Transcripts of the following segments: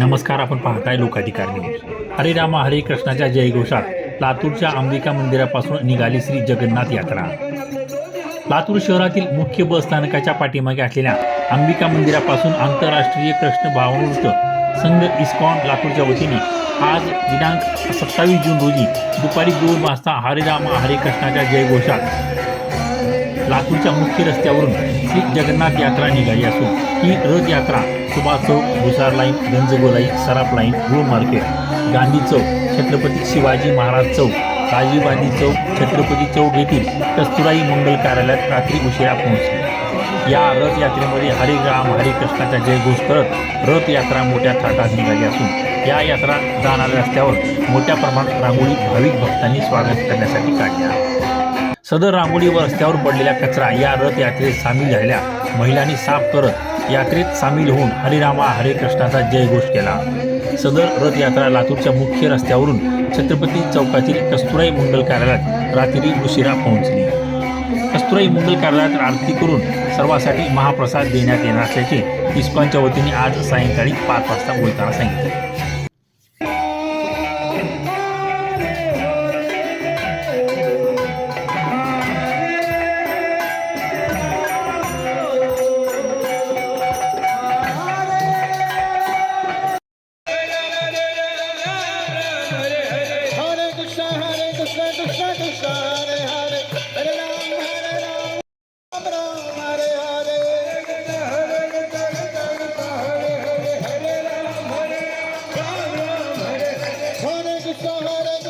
नमस्कार आपण पाहताय लोकाधिकार न्यूज हरे रामा हरे कृष्णाच्या जयघोषात लातूरच्या अंबिका मंदिरापासून निघाली श्री जगन्नाथ यात्रा. लातूर शहरातील मुख्य बस स्थानकाच्या पाठीमागे असलेल्या अंबिका मंदिरापासून आंतरराष्ट्रीय कृष्ण भावनृत्य संघ इस्कॉन लातूरच्या वतीने आज दिनांक सत्तावीस जून रोजी दुपारी दोन वाजता हरे रामा हरे कृष्णाच्या जयघोषात लातूरच्या मुख्य रस्त्यावरून श्री जगन्नाथ यात्रा निघाली असून ही रथ यात्रा Subhash Chowk Bhusar line Ganjgolai Saraf line Gul market Gandhi Chowk Chhatrapati Shivaji Maharaj Chowk Rajiv Gandhi Chowk Chhatrapati Chowk येथील कस्तुराई मंगल कार्यालयात रात्री उशिरा पोहोचली. या रथयात्रेमध्ये हरे राम हरे कृष्णाचा जयघोष करत रथयात्रा मोठ्या थाटात निघाली असून या यात्रा जाणाऱ्या रस्त्यावर मोठ्या प्रमाणात रांगोळी भाविक भक्तांनी स्वागत करण्यासाठी काढल्या सदर रांगोळी व रस्त्यावर पडलेला कचरा या रथ यात्रेत सामील झालेल्या महिलांनी साफ करत यात्रेत सामील होऊन हरिरामा हरे कृष्णाचा जयघोष केला. सदर रथयात्रा लातूरच्या मुख्य रस्त्यावरून छत्रपती चौकातील कस्तुराई मंगल कार्यालयात रात्री उशिरा पोहोचली. कस्तुराई मंगल कार्यालयात आरती करून सर्वांसाठी महाप्रसाद देण्यात येणार असल्याचे इस्कॉनच्या वतीने आज सायंकाळी पाच वाजता बोलताना सांगितले.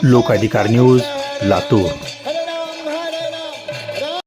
लोकाधिकार न्यूज लातूर.